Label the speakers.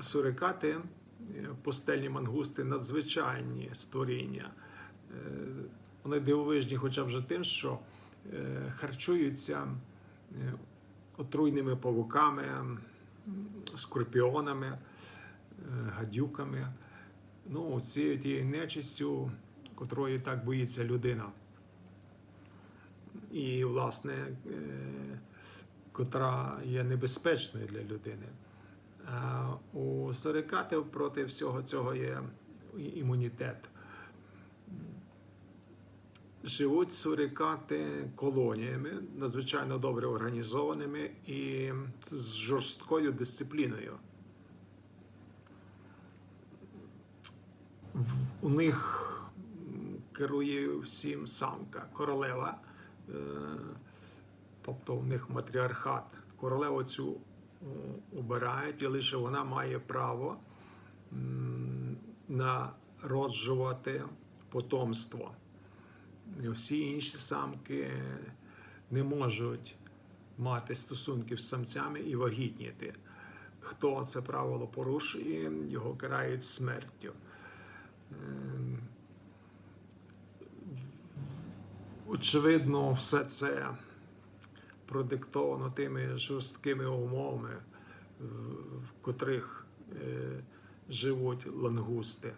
Speaker 1: сурикати, е, пустельні мангусти надзвичайні створіння. Е, Вони дивовижні хоча б тим, що е, харчуються отруйними павуками, скорпіонами, гадюками. Ну, цією тією нечистю, котрої так боїться людина. І, власне, котра є небезпечною для людини. А у сурикатів проти всього цього є імунітет. Живуть сурикати колоніями, надзвичайно добре організованими і з жорсткою дисципліною. У них керує всім самка, королева, е, тобто у них матріархат. Королеву цю е, обирають, і лише вона має право народжувати потомство. Всі інші самки не можуть мати стосунків з самцями і вагітніти. Хто це правило порушує, його карають смертю. Ем, Очевидно, все це продиктовано тими жорсткими умовами, в котрих е, живуть лангусти.